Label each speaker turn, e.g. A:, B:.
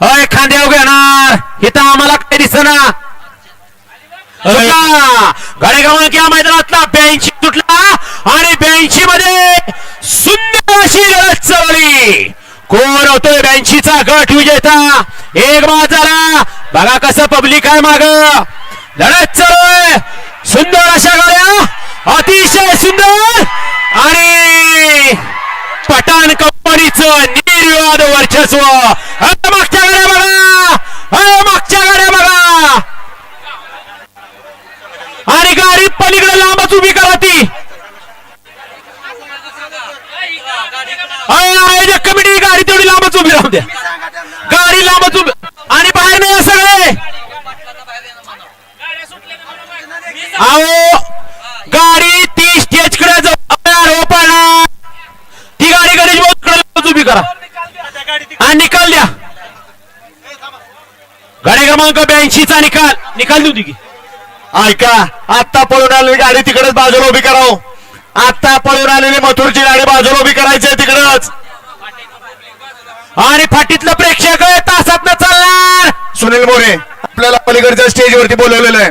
A: अय खांद्यावर घेणार इथं आम्हाला काय दिसना. गाडी क्रमांक या मैदानातला. ब्याऐंशी तुटला आणि ब्याऐंशी मध्ये सुंदर अशी लढत चालवली कोण होतोय ब्याऐंशीचा गट विजेता? एक बाद झाला. बघा कसं पब्लिक आहे माग. लढत चालू सुंदर अशा गाड्या. अतिशय सुंदर. पठाण कंपनीचं निर्विवाद वर्चस्व. अरे मागच्या गाड्या बघा. अरे मागच्या गाड्या बघा. आणि गाडी पलीकडे लांबच उभी करा ती. आयोजक कमिटी गाडी तेवढी लांबच उभी राहू द्या. गाडी लांबच उभी आणि बाहेर नाही सगळे अहो गाडी ती स्टेजकडे जाऊ पण ती गाडी गणेश भाऊ लांबच उभी करा आणि निकाल द्या. गाडी क्रमांक ब्याऐंशी चा निकाल. निकाल देऊ दे की.
B: ऐका आत्ता पळून आलेली गाडी तिकडेच बाजूला उभी कराव. आत्ता पळून आलेली मथुरची गाडी बाजूला उभी करायची आहे तिकडच.
A: आणि फाटीतलं प्रेक्षक तासात चालणार.
B: सुनील मोरे आपल्याला पलीकडच्या स्टेजवरती बोलवलेलं आहे.